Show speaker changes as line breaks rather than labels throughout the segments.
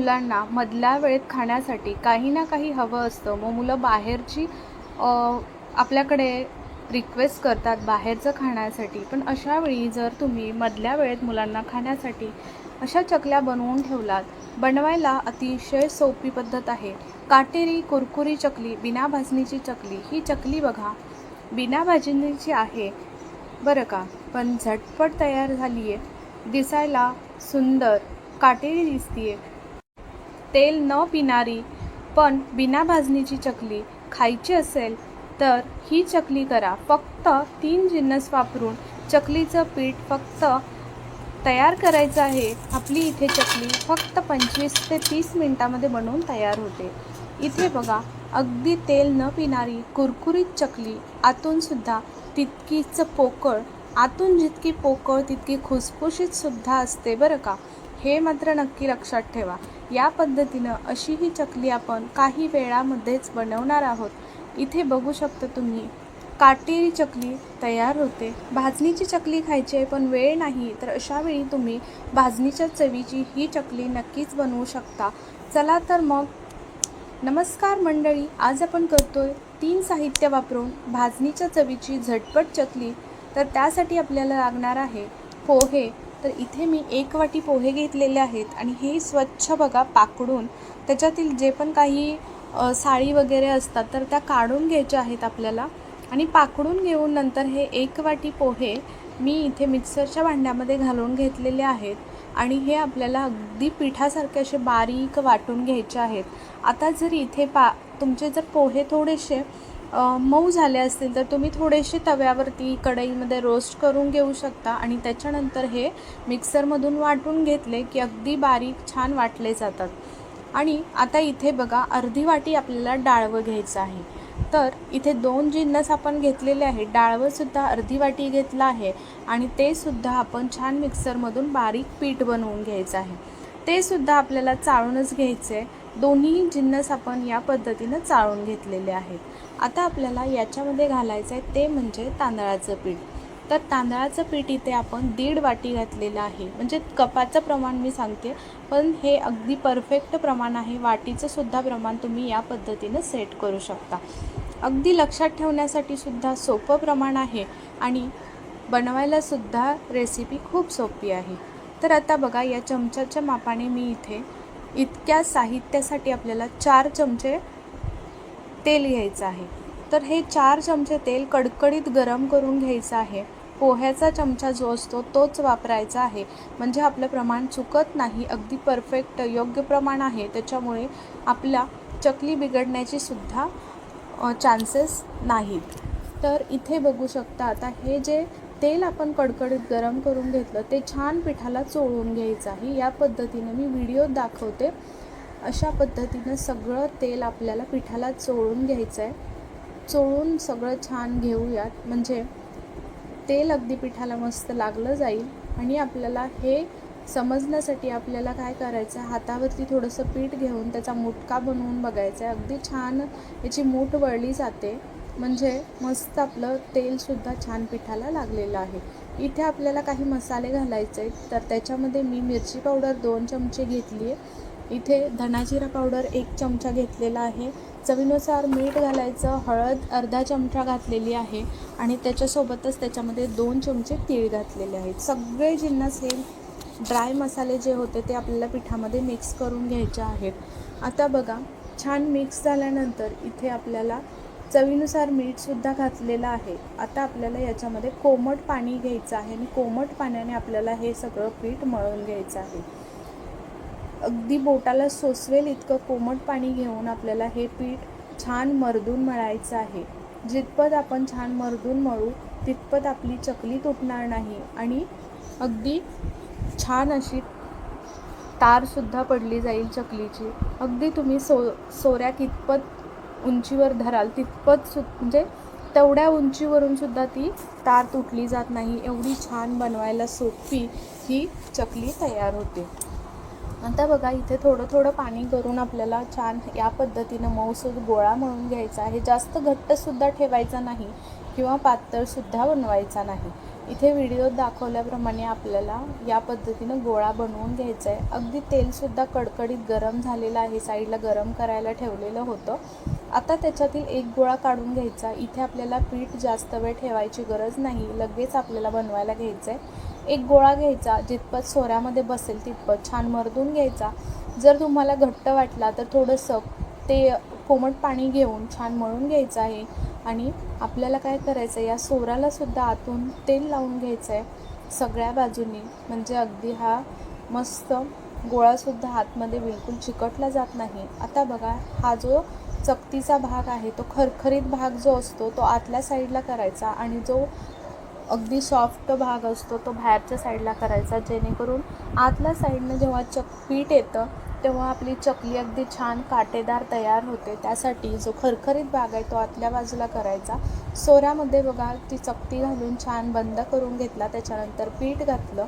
मुलांना मधल्या वेळेत खाण्यासाठी काही ना काही हवं असतं. मग मुलं बाहेरची आपल्याकडे रिक्वेस्ट करतात बाहेरचं खाण्यासाठी. पण अशा वेळी जर तुम्ही मधल्या वेळेत मुलांना खाण्यासाठी अशा चकल्या बनवून ठेवलात बनवायला अतिशय सोपी पद्धत आहे. काटेरी कुरकुरी चकली बिना भाजणीची चकली ही चकली बघा. बिना भाजणीची आहे बरं का? पण झटपट तयार झाली आहे दिसायला सुंदर. काटेरी दिसतीये. तेल न पिणारी पण बिना भाजणीची चकली खायची असेल तर ही चकली करा. फक्त तीन जिन्नस वापरून चकलीचं पीठ फक्त तयार करायचं आहे. आपली इथे चकली फक्त पंचवीस ते तीस मिनटामध्ये बनवून तयार होते. इथे बघा अगदी तेल न पिणारी कुरकुरीत चकली. आतूनसुद्धा तितकीच पोकळ. आतून जितकी पोकळ तितकी खुसखुशीतसुद्धा असते बरं का? हे मात्र नक्की लक्षात ठेवा. या पद्धतीनं अशी ही चकली आपण काही वेळामध्येच बनवणार आहोत. इथे बघू शकता तुम्ही काटेरी चकली तयार होते. भाजणीची चकली खायची आहे पण वेळ नाही तर अशा वेळी तुम्ही भाजणीच्या चवीची ही चकली नक्कीच बनवू शकता. चला तर मग. नमस्कार मंडळी आज आपण करतोय तीन साहित्य वापरून भाजणीच्या चवीची झटपट चकली. तर त्यासाठी आपल्याला लागणार आहे पोहे. तर इथे मी एक वाटी पोहे घेतलेले आहेत आणि हे स्वच्छ बघा पाकडून. त्याच्यातील जे पण काही साळी वगैरे असतात तर त्या काढून घ्यायच्या आहेत आपल्याला. आणि पाकडून घेऊन नंतर हे एक वाटी पोहे मी इथे मिक्सरच्या भांड्यामध्ये घालून घेतलेले आहेत. आणि हे आपल्याला अगदी पिठासारखे असे बारीक वाटून घ्यायचे आहेत. आता जर इथे पा तुमचे जर पोहे थोडेसे मऊ झाले असतील तर तुम्ही थोडेसे तव्यावरती कढईमध्ये रोस्ट करून घेऊ शकता आणि त्याच्यानंतर हे मिक्सरमधून वाटून घेतले की अगदी बारीक छान वाटले जातात. आणि आता इथे बघा अर्धी वाटी आपल्याला डाळवं घ्यायचं आहे. तर इथे दोन जिन्नस आपण घेतलेले आहे डाळवंसुद्धा अर्धी वाटी घेतलं आहे आणि ते सुद्धा आपण छान मिक्सरमधून बारीक पीठ बनवून घ्यायचं आहे. ते सुद्धा आपल्याला चाळूनच घ्यायचे आहे दोन्ही जिन्नस आपण या पद्धतीनं चाळून घेतलेले आहेत. आता आपल्याला याच्यामध्ये घालायचं आहे ते म्हणजे तांदळाचं पीठ. तर तांदळाचं पीठ इथे आपण दीड वाटी घातलेलं आहे. म्हणजे कपाचं प्रमाण मी सांगते पण हे अगदी परफेक्ट प्रमाण आहे. वाटीचं सुद्धा प्रमाण तुम्ही या पद्धतीनं सेट करू शकता. अगदी लक्षात ठेवण्यासाठी सुद्धा सोपं प्रमाण आहे आणि बनवायला सुद्धा रेसिपी खूप सोपी आहे. तर आता बघा या चमच्याच्या मापाने मी इथे इतक्या साहित्यासाठी आपल्याला चार चमचे तेल घ्यायचं आहे. तर हे चार चमचे तेल कडकडीत गरम करून घ्यायचं आहे. पोह्याचा चमचा जो असतो तोच वापरायचा आहे. म्हणजे आपलं प्रमाण चुकत नाही अगदी परफेक्ट योग्य प्रमाण आहे. त्याच्यामुळे आपला चकली बिघडण्याची सुद्धा चान्सेस नाहीत. तर इथे बघू शकता आता हे जे तेल आपण कडकडीत गरम करून घेतलं ते छान पिठाला चोळून घ्यायचं आहे. या पद्धतीनं मी व्हिडिओ दाखवते. अशा पद्धतीनं सगळं तेल आपल्याला पिठाला चोळून घ्यायचं आहे चोळून सगळं छान घेऊयात. म्हणजे तेल अगदी पिठाला मस्त लागलं जाईल आणि आपल्याला हे समजण्यासाठी आपल्याला काय करायचं आहे हातावरती थोडंसं पीठ घेऊन त्याचा मुटका बनवून बघायचा आहे अगदी छान याची मूठ वळली जाते. म्हणजे मस्त आपलं तेलसुद्धा छान पिठाला लागलेलं आहे. इथे आपल्याला काही मसाले घालायचे आहेत तर त्याच्यामध्ये मी मिरची पावडर दोन चमचे घेतली आहे. इथे धनाजिरा पावडर एक चमचा घेतलेला आहे. चवीनुसार मीठ घालायचं हळद अर्धा चमचा घातलेली आहे आणि त्याच्यासोबतच त्याच्यामध्ये दोन चमचे तीळ घातलेले आहेत. सगळे जिन्नस हे ड्राय मसाले जे होते ते आपल्याला पिठामध्ये मिक्स करून घ्यायचे आहेत. आता बघा छान मिक्स झाल्यानंतर इथे आपल्याला चवीनुसार मीठसुद्धा घातलेलं आहे. आता आपल्याला याच्यामध्ये कोमट पाणी घ्यायचं आहे आणि कोमट पाण्याने आपल्याला हे सगळं पीठ मळून घ्यायचं आहे. अगदी बोटाला सोसवेल इतकं कोमट पाणी घेऊन आपल्याला हे पीठ छान मर्दून मळायचं आहे. जितपत आपण छान मर्दून मळू तितपत आपली चकली तुटणार नाही आणि अगदी छान अशी तारसुद्धा पडली जाईल चकलीची. अगदी तुम्ही सो सोऱ्या कितपत उंचीवर धराल तितपत सु म्हणजे तेवढ्या उंचीवरून सुद्धा ती तार तुटली जात नाही. एवढी छान बनवायला सोपी ही चकली तयार होते. आता बघा इथे थोडं थोडं पाणी करून आपल्याला छान या पद्धतीनं मऊसूद गोळा म्हणून घ्यायचा आहे. जास्त घट्टसुद्धा ठेवायचा नाही किंवा पातळसुद्धा बनवायचा नाही. इथे व्हिडिओत दाखवल्याप्रमाणे आपल्याला या पद्धतीनं गोळा बनवून घ्यायचा आहे. अगदी तेलसुद्धा कडकडीत गरम झालेलं आहे. साईडला गरम करायला ठेवलेलं होतं. आता त्याच्यातील एक गोळा काढून घ्यायचा. इथे आपल्याला पीठ जास्त वेळ ठेवायची गरज नाही. लगेच आपल्याला बनवायला घ्यायचं आहे एक गोळा घ्यायचा. जितपत सोऱ्यामध्ये बसेल तितपत छान मर्दून घ्यायचा. जर तुम्हाला घट्ट वाटला तर थोडंसं ते कोमट पाणी घेऊन छान मळून घ्यायचं आहे. आणि आपल्याला काय करायचं आहे या सोऱ्यालासुद्धा आतून तेल लावून घ्यायचं आहे सगळ्या बाजूनी. म्हणजे अगदी हा मस्त गोळासुद्धा आतमध्ये बिलकुल चिकटला जात नाही. आता बघा हा जो चकतीचा भाग आहे तो खरखरीत भाग जो असतो तो आतल्या साईडला करायचा आणि जो अगदी सॉफ्ट भाग असतो तो बाहेरच्या साईडला करायचा जेणेकरून आतल्या साईडनं जेव्हा चक पीठ येतं तेव्हा आपली चकली अगदी छान काटेदार तयार होते. त्यासाठी जो खरखरीत भाग आहे तो आतल्या बाजूला करायचा. सोऱ्यामध्ये बघा ती चकती घालून छान बंद करून घेतला त्याच्यानंतर पीठ घातलं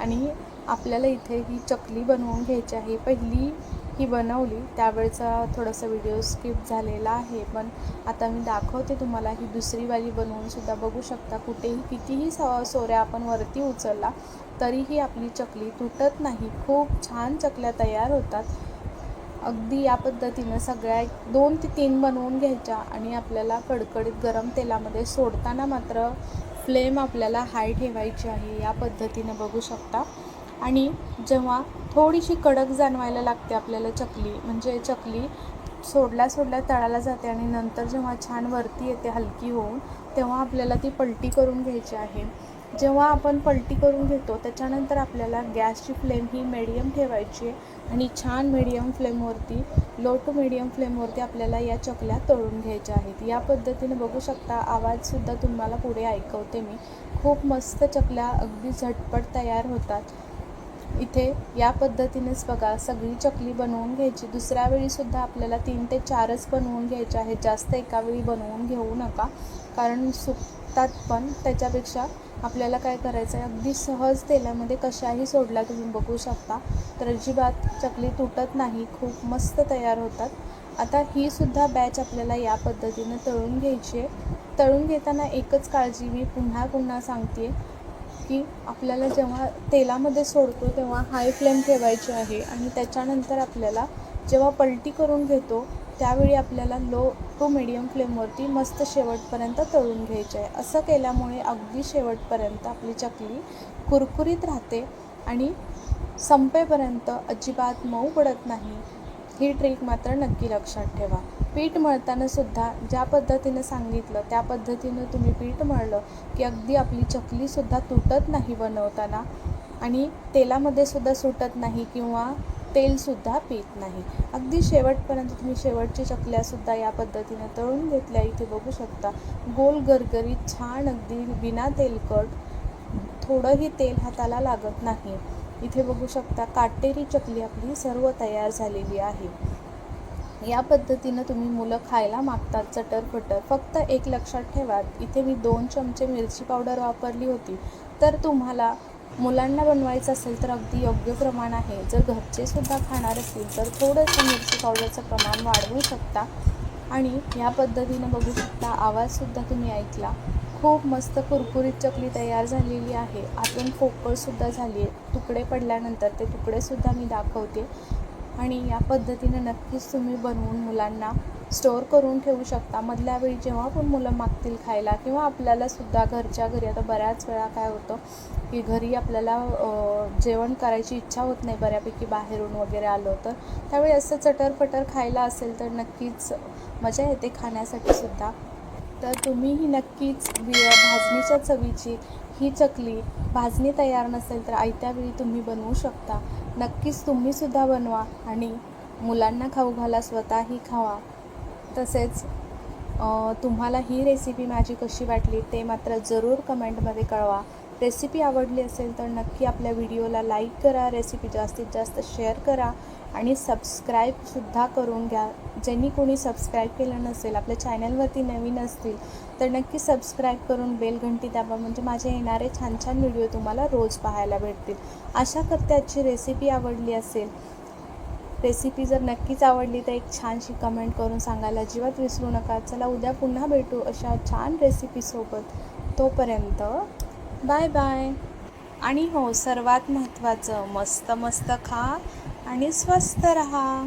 आणि आपल्याला इथे ही चकली बनवून घ्यायची आहे. पहिली ही बनवली. त्यावेळचा थोडासा व्हिडिओ स्किप झालेला आहे. पण आता मी दाखवते तुम्हाला ही दुसरीवाली वाली बनवूनसुद्धा बघू शकता कुठेही कितीही स सोऱ्या आपण वरती उचलला तरीही आपली चकली तुटत नाही. खूप छान चकल्या तयार होतात. अगदी या पद्धतीनं सगळ्या दोन ते तीन बनवून घ्यायच्या आणि आपल्याला कडकडीत गरम तेलामध्ये सोडताना मात्र फ्लेम आपल्याला हाय ठेवायची आहे. या पद्धतीनं बघू शकता. आणि जेव्हा थोडीशी कडक जाणवायला लागते आपल्याला चकली म्हणजे चकली सोडल्या सोडल्या तळाला जाते आणि नंतर जेव्हा छान वरती येते हलकी होऊन तेव्हा आपल्याला ती पलटी करून घ्यायची आहे. जेव्हा आपण पलटी करून घेतो त्याच्यानंतर आपल्याला गॅसची फ्लेम ही मिडियम ठेवायची आहे आणि छान मिडियम फ्लेमवरती लो टू मिडियम फ्लेमवरती आपल्याला या चकल्या तळून घ्यायच्या आहेत. या पद्धतीने बघू शकता आवाजसुद्धा तुम्हाला पुढे ऐकवते मी. खूप मस्त चकल्या अगदी झटपट तयार होतात. इथे या पद्धतीनेच बघा सगळी चकली बनवून घ्यायची. दुसऱ्या वेळीसुद्धा आपल्याला तीन ते चारच बनवून घ्यायचे आहेत. जास्त एका वेळी बनवून घेऊ नका. कारण सुकतात पण त्याच्यापेक्षा आपल्याला काय करायचं आहे अगदी सहज तेलामध्ये कशाही सोडला तुम्ही बघू शकता. तर अजिबात चकली तुटत नाही खूप मस्त तयार होतात. आता ही सुद्धा बॅच आपल्याला या पद्धतीनं तळून घ्यायची आहे. तळून घेताना एकच काळजी मी पुन्हा पुन्हा सांगते की आपल्याला जेव्हा तेलामध्ये सोडतो तेव्हा हाय फ्लेम ठेवायची आहे आणि त्याच्यानंतर आपल्याला जेव्हा पलटी करून घेतो त्यावेळी आपल्याला लो टू मिडियम फ्लेमवरती मस्त शेवटपर्यंत तळून घ्यायचे आहे. असं केल्यामुळे अगदी शेवटपर्यंत आपली चकली कुरकुरीत राहते आणि संपेपर्यंत अजिबात मऊ पडत नाही. ही ट्रिक मात्र नक्की लक्षात ठेवा. पीठ मळताना सुद्धा ज्या पद्धतीनं सांगितलं त्या पद्धतीनं तुम्ही पीठ मळलं की अगदी आपली चकलीसुद्धा तुटत नाही बनवताना आणि तेलामध्ये सुद्धा सुटत नाही किंवा तेलसुद्धा पीत नाही. अगदी शेवटपर्यंत तुम्ही शेवटची चकल्यासुद्धा या पद्धतीनं तळून घेतल्या इथे बघू शकता. गोल गरगरीत छान अगदी बिना तेलकट थोडंही तेल हाताला लागत नाही. इथे बघू शकता काटेरी चकली आपली सर्व तयार झालेली आहे. या पद्धतीनं तुम्ही मुलं खायला मागतात चटरफटर. फक्त एक लक्षात ठेवा इथे मी दोन चमचे मिरची पावडर वापरली होती. तर तुम्हाला मुलांना बनवायचं असेल तर अगदी योग्य प्रमाण आहे. जर घरचे सुद्धा खाणार असतील तर थोडंसं मिरची पावडरचं प्रमाण वाढवू शकता. आणि ह्या पद्धतीनं बघू शकता आवाजसुद्धा तुम्ही ऐकला. खूप मस्त कुरकुरीत चकली तयार झालेली आहे. आतून पोकळसुद्धा झाली आहे. तुकडे पडल्यानंतर ते तुकडेसुद्धा मी दाखवते. आणि या पद्धतीनं नक्कीच तुम्ही बनवून मुलांना स्टोअर करून ठेवू शकता. मधल्या वेळी जेव्हा पण मुलं मागतील खायला किंवा आपल्यालासुद्धा घरच्या घरी आता बऱ्याच वेळा काय होतं की घरी आपल्याला जेवण करायची इच्छा होत नाही बऱ्यापैकी बाहेरून वगैरे आलो तर. त्यावेळी असं चटरपटर खायला असेल तर नक्कीच मजा येते खाण्यासाठी सुद्धा. तर तुम्हीही नक्कीच वि भाजणीच्या चवीची ही चकली भाजणी तयार नसेल तर आयत्या वेळी तुम्ही बनवू शकता. नक्कीच तुम्हीसुद्धा बनवा आणि मुलांना खाऊ घाला स्वतःही खावा. तसेच तुम्हाला ही रेसिपी माझी कशी वाटली ते मात्र जरूर कमेंटमध्ये कळवा. रेसिपी आवडली असेल तर नक्की आपल्या व्हिडिओला लाईक करा रेसिपी जास्तीत जास्त शेअर करा आणि सबस्क्राईबसुद्धा करून घ्या. ज्यांनी कोणी सबस्क्राईब केलं नसेल आपल्या चॅनलवरती नवीन असतील तर नक्की सबस्क्राईब करून बेल घंटी दाबा. म्हणजे माझे येणारे छान छान व्हिडिओ तुम्हाला रोज पाहायला भेटतील. आशा करते आजची रेसिपी आवडली असेल. रेसिपी जर नक्कीच आवडली तर एक छानशी कमेंट करून सांगायला अजिबात विसरू नका. चला उद्या पुन्हा भेटू अशा छान रेसिपीसोबत तोपर्यंत बाय बाय. आणि हो सर्वात महत्त्वाचं मस्त मस्त खा आणि स्वस्त रहा.